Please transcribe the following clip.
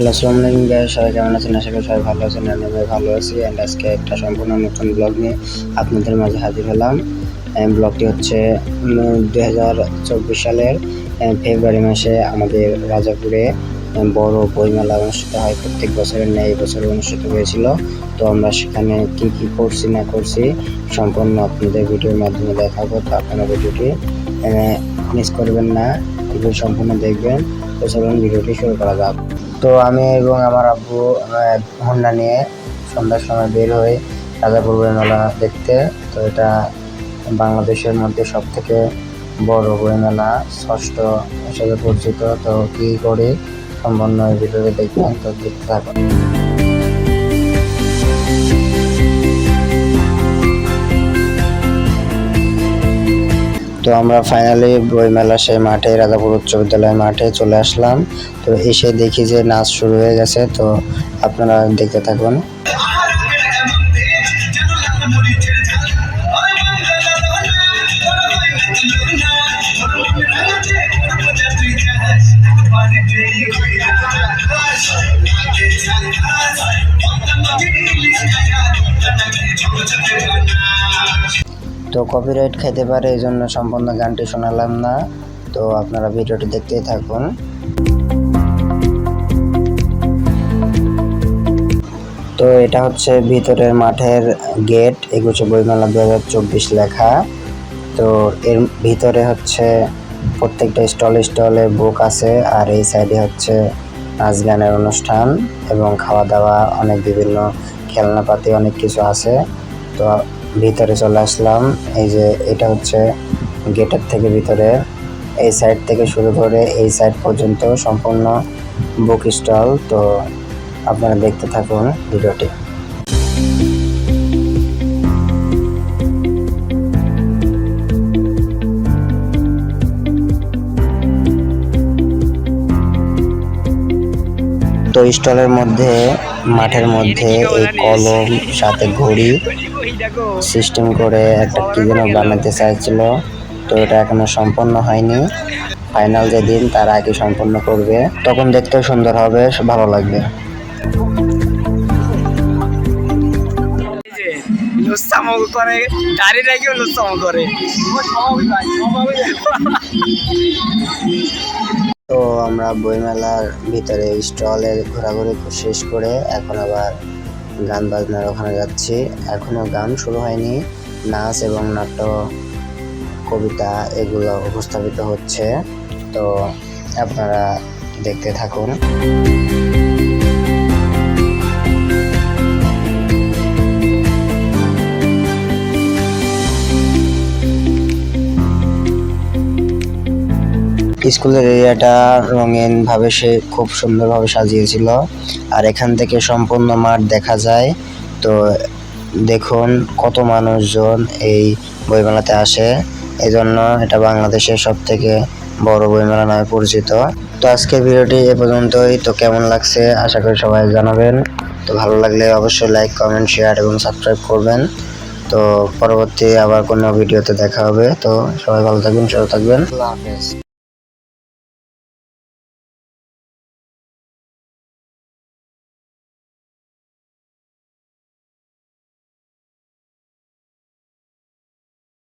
Hello, আসসালামু আলাইকুম guys সবাই কেমন আছেন? আশা করি সবাই ভালো আছেন আমি ভালো আছি। অ্যান্ড আজকে একটা সম্পূর্ণ নতুন ব্লগ নিয়ে আপনাদের মাঝে হাজির হলাম। ব্লগটি হচ্ছে দুই হাজার চব্বিশ সালের ফেব্রুয়ারি মাসে আমাদের রাজাপুরে বড় বইমেলা অনুষ্ঠিত হয়। প্রত্যেক বছরের ন্যায় বছর অনুষ্ঠিত হয়েছিল। তো আমরা সেখানে কি কি করছি, না করছি, সম্পূর্ণ আপনাদের ভিডিওর মাধ্যমে দেখাবো। তো আপনারা ভিডিওটি মিস করবেন না। ভিডিও সম্পূর্ণ দেখবেন। তো চলুন ভিডিওটি শুরু করা যাক। তো আমি এবং আমার আব্বু হন্ডা নিয়ে সন্ধ্যার সময় বের হই রাজাপুর বইমেলা দেখতে। তো এটা বাংলাদেশের মধ্যে সব থেকে বড় বইমেলা ষষ্ঠ হিসেবে পরিচিত। তো কী করি সম্পন্ন ভিডিওটি দেখবেন, তো দেখতে থাকুন। তো আমরা ফাইনালি বইমেলা সেই মাঠে রাজাপুর উচ্চ বিদ্যালয় মাঠে চলে আসলাম। তো এসে দেখি যে নাচ শুরু হয়ে গেছে, তো আপনারা দেখতে থাকুন। তো কপিরাইট খাইতে পারে, এই জন্য সম্পূর্ণ গানটি শোনালাম না। তো আপনারা ভিডিওটি দেখতেই থাকুন। তো এটা হচ্ছে ভিতরের মাঠের গেট এগুচ্ছে বইমেলা দু হাজার চব্বিশ লেখা। তো এর ভিতরে হচ্ছে প্রত্যেকটা স্টল, স্টলে বুক আছে, আর এই সাইডে হচ্ছে নাচ গানের অনুষ্ঠান এবং খাওয়া দাওয়া অনেক বিভিন্ন খেলনাপাতি, অনেক কিছু আছে। তো ভিতরে চলে আসলাম। এই যে এটা হচ্ছে গেটের থেকে ভিতরে। এই সাইড থেকে শুরু করে এই সাইড পর্যন্ত সম্পূর্ণ বুক স্টল তো আপনারা দেখতে থাকুন ভিডিওটি। তো স্টলের মধ্যে, মাঠের মধ্যে এই কলম, সাথে ঘড়ি সিস্টেম করে একটা কি যেন বানাতে চাইছিল তো এটা এখনও সম্পন্ন হয়নি। ফাইনাল যেদিন তার আগে সম্পন্ন করবে। তখন দেখতেও সুন্দর হবে ভালো লাগবে। যে করে গাড়ি রেখেও লুচ্ছামো করে। তো আমরা বইমেলার ভিতরে স্টলে ঘোরাঘুরি শেষ করে এখন আবার গান বাজনার ওখানে যাচ্ছি। এখনও গান শুরু হয়নি। নাচ এবং নাট্য, কবিতা এগুলো উপস্থাপিত হচ্ছে। তো আপনারা দেখতে থাকুন। স্কুলের এরিয়াটা রঙিন ভাবে সে খুব সুন্দরভাবে সাজিয়েছিল। আর এখান থেকে সম্পূর্ণ মাঠ দেখা যায়। তো দেখুন কত মানুষজন এই বইমেলাতে আসে। এই জন্য এটা বাংলাদেশের সব থেকে বড় বইমেলা নামে পরিচিত। তো আজকের ভিডিওটি এ পর্যন্তই। তো কেমন লাগছে আশা করি সবাই জানাবেন। তো ভালো লাগলে অবশ্যই লাইক কমেন্ট শেয়ার এবং সাবস্ক্রাইব করবেন। তো পরবর্তী আবার কোনো ভিডিওতে দেখা হবে। তো সবাই ভালো থাকবেন, সুস্থ থাকবেন। আল্লাহ হাফেজ।